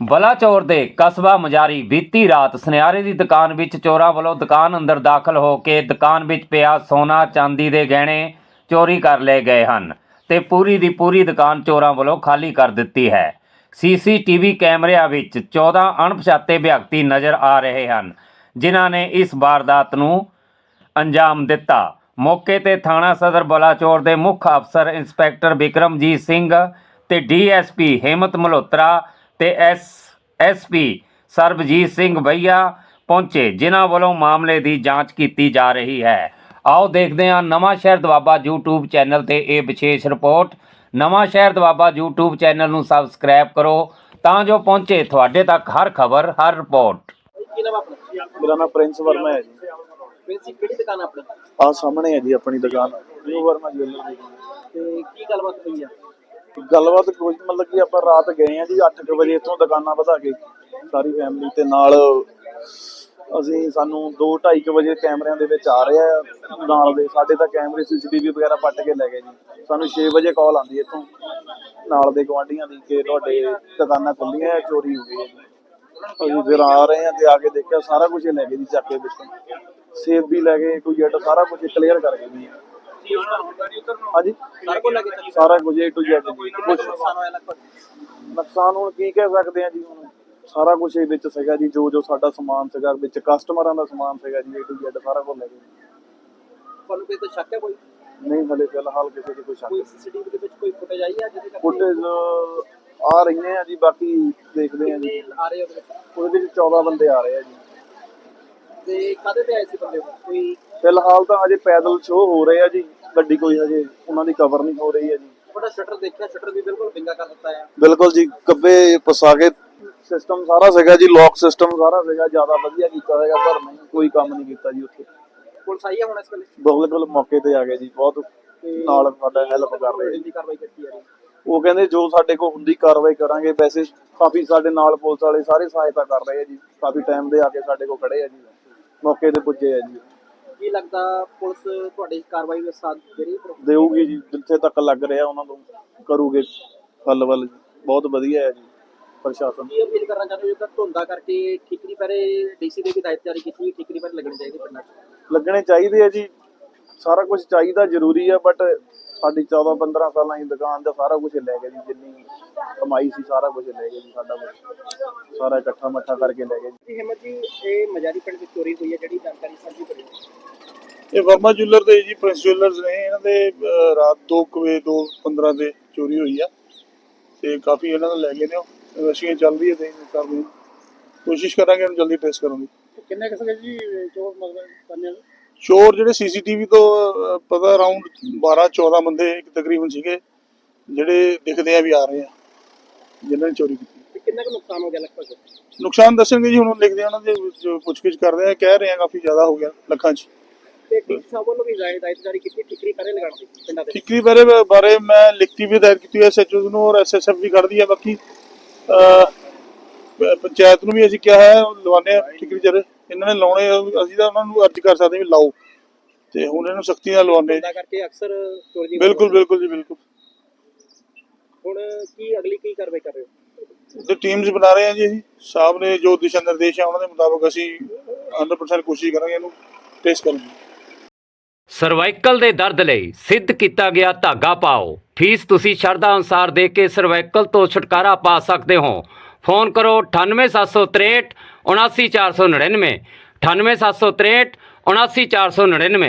ਬਲਾਚੌਰ ਦੇ ਕਸਬਾ ਮਜਾਰੀ ਬੀਤੀ ਰਾਤ ਸੁਨਿਆਰੇ ਦੀ ਦੁਕਾਨ ਵਿੱਚ ਚੋਰਾਂ ਵੱਲੋਂ ਦੁਕਾਨ ਅੰਦਰ ਦਾਖਲ ਹੋ ਕੇ ਦੁਕਾਨ ਵਿੱਚ ਪਿਆ ਸੋਨਾ, ਚਾਂਦੀ ਦੇ ਗਹਿਣੇ ਚੋਰੀ ਕਰ ਲਏ ਗਏ ਹਨ ਤੇ ਪੂਰੀ ਦੀ ਪੂਰੀ ਦੁਕਾਨ ਚੋਰਾਂ ਵੱਲੋਂ ਖਾਲੀ ਕਰ ਦਿੱਤੀ ਹੈ। ਸੀਸੀਟੀਵੀ ਕੈਮਰਿਆਂ ਵਿੱਚ 14 ਅਣਪਛਾਤੇ ਵਿਅਕਤੀ ਨਜ਼ਰ ਆ ਰਹੇ ਹਨ, ਜਿਨ੍ਹਾਂ ਨੇ ਇਸ ਵਾਰਦਾਤ ਨੂੰ ਅੰਜਾਮ ਦਿੱਤਾ। ਮੌਕੇ ਤੇ ਥਾਣਾ ਸਦਰ ਬਲਾਚੌਰ ਦੇ ਮੁੱਖ ਅਫਸਰ ਇੰਸਪੈਕਟਰ ਵਿਕਰਮਜੀਤ ਸਿੰਘ ਤੇ ਡੀਐਸਪੀ ਹੇਮਤ ਮਲਹੋਤਰਾ ਤੇ ਐਸ ਐਸਪੀ ਸਰਬਜੀਤ ਸਿੰਘ ਭਈਆ ਪਹੁੰਚੇ ਜਿਨ੍ਹਾਂ ਵੱਲੋਂ ਮਾਮਲੇ ਦੀ ਜਾਂਚ ਕੀਤੀ ਜਾ ਰਹੀ ਹੈ। ਆਓ ਦੇਖਦੇ ਹਾਂ ਨਵਾਂ ਸ਼ਹਿਰ ਦਵਾਬਾ YouTube ਚੈਨਲ ਤੇ ਇਹ ਵਿਸ਼ੇਸ਼ report. Nawan Shahr Doaba YouTube channel ਨੂੰ ਸਬਸਕ੍ਰਾਈਬ ਕਰੋ ਤਾਂ ਜੋ ਪਹੁੰਚੇ ਤੁਹਾਡੇ ਤੱਕ ਹਰ ਖਬਰ ਹਰ ਰਿਪੋਰਟ। ਮੇਰਾ ਨਾਮ ਪ੍ਰਿੰਸ ਵਰਮਾ ਹੈ ਜੀ। ਪ੍ਰਿੰਸੀਪ ਕਿਹੜੀ ਦੁਕਾਨ ਆਪਣੀ? ਆ ਸਾਹਮਣੇ ਹੈ ਜੀ ਆਪਣੀ ਦੁਕਾਨ। ਨਿਊ ਵਰਮਾ ਜੁਐਲਰ ਦੀ ਤੇ ਕੀ ਗੱਲਬਾਤ ਹੋਈ ਆ? ਗੱਲਬਾਤ ਕੁਝ ਮਤਲਬ ਕਿ ਆਪਾਂ ਰਾਤ ਗਏ ਆ ਜੀ 8:00 ਵਜੇ ਇੱਥੋਂ ਦੁਕਾਨਾਂ ਵਧਾ ਕੇ ਸਾਰੀ ਫੈਮਿਲੀ ਤੇ ਨਾਲ ਅਸੀਂ ਸਾਨੂੰ 2:30 ਵਜੇ ਕੈਮਰਿਆਂ ਦੇ ਵਿੱਚ ਆ ਰਿਹਾ ਆ ਨਾਲ ਦੇ ਸਾਡੇ ਤਾਂ ਕੈਮਰੇ ਸੀਸੀਟੀਵੀ ਵਗੈਰਾ ਪੱਟ ਕੇ ਲੈ ਗਏ ਜੀ। ਸਾਨੂੰ 6 ਵਜੇ ਕਾਲ ਆਉਂਦੀ ਹੈ ਇੱਥੋਂ, ਨਾਲ ਦੇ ਗਵਾਂਢੀਆਂ ਦੀ ਕਿ ਤੁਹਾਡੇ ਦੁਕਾਨਾਂ ਖੁੱਲੀਆਂ ਆ ਚੋਰੀ ਹੋ ਗਈ ਹੈ ਜੀ। ਅਸੀਂ ਫਿਰ ਆ ਰਹੇ ਹਾਂ ਤੇ ਆ ਕੇ ਦੇਖਿਆ ਸਾਰਾ ਕੁਝ ਲੈ ਗਏ ਜੀ, ਚੱਕ ਕੇ ਵਿੱਚੋਂ ਸੇਬ ਵੀ ਲੈ ਗਏ, ਕੋਈ ਜੱਟ ਸਾਰਾ ਕੁਝ ਕਲੀਅਰ ਕਰ ਗਏ ਜੀ। ਹਾਂਜੀ। ਸਾਰਾ ਕੁਝ A to Z ਜੀ। ਕੁਛ ਨੁਕਸਾਨ ਹੁਣ ਕੀ ਕਹਿ ਸਕਦੇ ਆ ਜੀ ਹੁਣ? ਸਾਰਾ ਕੁਝ ਇਹ ਵਿੱਚ ਸੀਗਾ ਜੀ ਜੋ ਜੋ ਸਾਡਾ ਸਮਾਨ ਸੀਗਾ ਵਿੱਚ ਕਸਟਮਰਾਂ ਦਾ ਸਮਾਨ ਸੀਗਾ ਜੀ A to Z ਸਾਰਾ ਕੁਝ ਲੈ ਗਏ। ਤੁਹਾਨੂੰ ਕੋਈ ਤਾਂ ਸ਼ੱਕ ਹੈ ਕੋਈ? ਨਹੀਂ ਹਲੇ ਫਿਲਹਾਲ ਕਿਸੇ ਦੀ ਕੋਈ ਸ਼ੱਕ ਕੋਈ ਸੀਸੀਟੀਵੀ ਦੇ ਵਿੱਚ ਕੋਈ ਫੁਟੇਜ ਆਈ ਆ ਜਿਹਦੇ ਕਰਕੇ ਫੁਟੇਜ ਆ ਰਹੀਆਂ ਆ ਜੀ ਬਾਕੀ ਦੇਖਦੇ ਆ ਜੀ। ਆ ਰਹੇ ਉਹਦੇ ਵਿੱਚ। 14 ਬੰਦੇ ਆ ਰਹੇ ਆ ਜੀ। ਤੇ ਕਾਦੇ ਤੇ ਆਏ ਸੀ ਬੰਦੇ ਉਹ? ਕੋਈ ਫਿਲਹਾਲ ਤਾਂ ਹਜੇ ਪੈਦਲ ਸ਼ੋਅ ਹੋ ਰਹੇ ਆ ਜੀ ਗੱਡੀ ਕੋਈ ਹਜੇ ਉਹਨਾਂ ਦੀ ਕਵਰ ਨਹੀਂ ਹੋ ਰਹੀ ਹੈ ਜੀ। ਤੁਹਾਡਾ ਸ਼ਟਰ ਦੇਖਿਆ ਸ਼ਟਰ ਵੀ ਬਿਲਕੁਲ ਵਿੰਗਾ ਕਰ ਦਿੱਤਾ ਆ। ਬਿਲਕੁਲ ਜੀ ਕੱਬੇ ਪਸਾ ਕੇ ਸਿਸਟਮ ਸਾਰਾ ਸੀਗਾ ਜੀ ਲੌਕ ਸਿਸਟਮ ਸਾਰਾ ਸੀਗਾ ਜ਼ਿਆਦਾ ਵਧੀਆ ਕੀਤਾ ਹੈਗਾ ਪਰ ਨਹੀਂ ਕੋਈ ਕੰਮ ਨਹੀਂ ਕੀਤਾ ਜੀ ਉੱਥੇ। ਪੁਲਿਸ ਆਈ ਆ ਹੁਣ ਇਸ ਵੇਲੇ? ਬਿਲਕੁਲ ਮੌਕੇ ਤੇ ਆ ਗਏ ਜੀ ਬਹੁਤ ਨਾਲ ਸਾਡਾ ਹੈਲਪ ਕਰ ਰਹੇ ਜੀ। ਕਾਰਵਾਈ ਕੀਤੀ ਜਾ? ਰਹੀ ਉਹ ਕਹਿੰਦੇ ਜੋ ਸਾਡੇ ਕੋਲ ਹੁੰਦੀ ਕਾਰਵਾਈ ਕਰਾਂਗੇ ਵੈਸੇ ਕਾਫੀ ਸਾਡੇ ਨਾਲ ਪੁਲਿਸ ਵਾਲੇ ਸਾਰੇ ਸਹਾਇਤਾ ਕਰ ਰਹੇ ਆ ਜੀ ਕਾਫੀ ਟਾਈਮ ਦੇ ਆ ਕੇ ਸਾਡੇ ਕੋਲ ਖੜੇ ਆ ਜੀ। ਮੌਕੇ ਤੇ ਪੁੱਜੇ ਆ ਜੀ। ਕੀ ਲੱਗਦਾ ਪੁਲਿਸ ਤੁਹਾਡੀ ਕਾਰਵਾਈ ਵਿੱਚ ਸਾਥ ਦੇ ਰਹੀ ਹੈ ਦੇਊਗੀ ਜੀ ਜਿੱਥੇ ਤੱਕ ਲੱਗ ਰਿਹਾ ਉਹਨਾਂ ਨੂੰ ਕਰੂਗੇ ਹੱਲ ਵੱਲ। ਬਹੁਤ ਵਧੀਆ ਹੈ ਜੀ ਪ੍ਰਸ਼ਾਸਨ। ਕੀ ਅਪੀਲ ਕਰਨਾ ਚਾਹੁੰਦੇ ਹੋ? ਜੇਕਰ ਧੁੰਦਾ ਕਰਕੇ ਠਿਕਰੀ ਪਰੇ ਡੀਸੀ ਦੇ ਵੀ ਹਦਾਇਤ ਜਾਰੀ ਕੀਤੀ ਹੋਈ ਠਿਕਰੀ ਪਰੇ ਲੱਗਣੀ ਚਾਹੀਦੀ ਪਿੰਡਾਂ 'ਚ। ਲੱਗਣੇ ਚਾਹੀਦੇ ਆ ਜੀ। ਸਾਰਾ ਕੁਝ ਚਾਹੀਦਾ ਜ਼ਰੂਰੀ ਆ ਬਟ ਸਾਡੀ 14 15 ਸਾਲਾਂ ਦੀ ਦੁਕਾਨ ਦਾ ਸਾਰਾ ਕੁਝ ਲੈ ਗਏ ਜੀ ਜਿੰਨੀ ਕਮਾਈ ਸੀ ਸਾਰਾ ਕੁਝ ਲੈ ਗਏ ਜੀ ਸਾਡਾ। ਸਾਰਾ ਇਕੱਠਾ ਮੱਠਾ ਕਰਕੇ ਲੈ ਗਏ ਜੀ। ਹਿੰਮਤ ਜੀ ਇਹ ਮਜਾਰੀ ਪਿੰਡ ਵਿੱਚ ਚੋਰੀ ਹੋਈ ਹੈ ਜਿਹੜੀ ਜਾਣਕਾਰੀ ਸਾਂਝੀ ਕਰਿਓ। ਇਹ ਵਰਮਾ ਜੁਐਲਰ ਦੇ ਜੀ ਪ੍ਰਿੰਸ ਜੁਐਲਰਸ ਨੇ ਇਹਨਾਂ ਦੇ ਰਾਤ 2 ਵਜੇ 2:15 ਤੇ ਚੋਰੀ ਹੋਈ ਆ। ਤੇ ਕਾਫੀ ਇਹਨਾਂ ਦਾ ਲੈ ਗਏ ਨੇ ਉਹ। ਇਨਵੈਸਟੀਗੇਸ਼ਨ ਚੱਲ ਰਹੀ ਹੈ ਤੇ ਕਰ ਕੋਸ਼ਿਸ਼ ਕਰਾਂਗੇ ਇਹਨੂੰ ਜਲਦੀ ਟ੍ਰੇਸ ਕਰਨ ਦੀ ਕਿੰਨੇ ਕਿਸਮ ਜੀ ਚੋਰ ਮਤਲਬ ਕਰਨੇ ਚੋਰ ਜਿਹੜੇ ਸੀਸੀਟੀਵੀ ਤੋਂ ਅਹ, ਪਤਾ ਅਰਾਊਂਡ 12 14 ਬੰਦੇ ਇੱਕ ਤਕਰੀਬਨ ਸੀਗੇ ਜਿਹੜੇ ਦਿਖਦੇ ਆ ਵੀ ਆ ਰਹੇ ਆ ਜਿਨ੍ਹਾਂ ਨੇ ਚੋਰੀ ਕੀਤੀ। ਤੇ ਕਿੰਨਾ ਕੁ ਨੁਕਸਾਨ ਹੋ ਗਿਆ ਲਗਭਗ? ਨੁਕਸਾਨ ਦੱਸਣਗੇ ਜੀ ਹੁਣ ਲਿਖਦੇ ਆ ਉਹਨਾਂ ਦੇ ਵਿੱਚ ਪੁੱਛਗਿੱਛ ਕਰਦੇ ਆ ਕਹਿ ਰਹੇ ਆ ਕਾਫੀ ਜ਼ਿਆਦਾ ਹੋ ਗਿਆ ਲੱਖਾਂ 'ਚ। ਤੇ ਡੀਸੀ ਸਾਹਿਬ ਵੱਲੋਂ ਵੀ ਹਦਾਇਤ ਜਾਰੀ ਕੀਤੀ ਠਿਕਰੀ ਪਰੇ ਲਗਾਉਣ ਦੀ ਪਿੰਡਾਂ ਦੇ ਠੀਕਰੀ ਬਾਰੇ ਬਾਰੇ ਮੈਂ ਲਿਖਤੀ ਵੀ ਦਾਇਰ ਕੀਤੀ ਹੈ ਐਸਐਚਓ ਨੂੰ ਔਰ ਐਸਐਸਐਫ ਵੀ ਕਰਦੀ ਹੈ ਬਾਕੀ ਅਹ, ਪ- ਪੰਚਾਇਤ ਨੂੰ ਵੀ ਅਸੀਂ ਕਿਹਾ ਹੈ ਲਵਾਣੇ ਆ ਠੀਕਰੀ ਜਰ ਇਹਨਾਂ ਨੇ ਲਾਉਣੇ ਅਸੀਂ ਤਾਂ ਉਹਨਾਂ ਨੂੰ ਅਰਜ਼ ਕਰ ਸਕਦੇ ਵੀ ਲਾਓ। ਤੇ ਹੁਣ ਇਹਨੂੰ ਸਖਤੀ ਨਾਲ ਲਵਾਣੇ ਧੁੰਦਾ ਕਰਕੇ ਅਕਸਰ ਚੋਰੀ ਬਿਲਕੁਲ ਬਿਲਕੁਲ ਜੀ ਬਿਲਕੁਲ। ਹੁਣ ਕੀ ਅਗਲੀ ਕੀ ਕਾਰਵਾਈ ਕਰ ਰਹੇ ਹੋ? ਤੇ ਟੀਮਸ ਬਣਾ ਰਹੇ ਆ ਜੀ ਅਸੀਂ। ਸਾਹਿਬ ਨੇ ਜੋ ਦਿਸ਼ਾ ਨਿਰਦੇਸ਼ ਆ ਉਹਨਾਂ ਦੇ ਮੁਤਾਬਕ ਅਸੀਂ 100% ਕੋਸ਼ਿਸ਼ ਕਰਾਂਗੇ ਇਹਨੂੰ ਟੈਸਟ ਕਰਨ ਦੀ। ਸਰਵਾਈਕਲ ਦੇ ਦਰਦ ਲਈ ਸਿੱਧ ਕੀਤਾ ਗਿਆ ਧਾਗਾ ਪਾਓ। ਫੀਸ ਤੁਸੀਂ ਸ਼ਰਧਾ ਅਨੁਸਾਰ ਦੇ ਕੇ ਸਰਵਾਈਕਲ ਤੋਂ ਛੁਟਕਾਰਾ ਪਾ ਸਕਦੇ ਹੋ। ਫੋਨ ਕਰੋ 98763 79499 98763 79499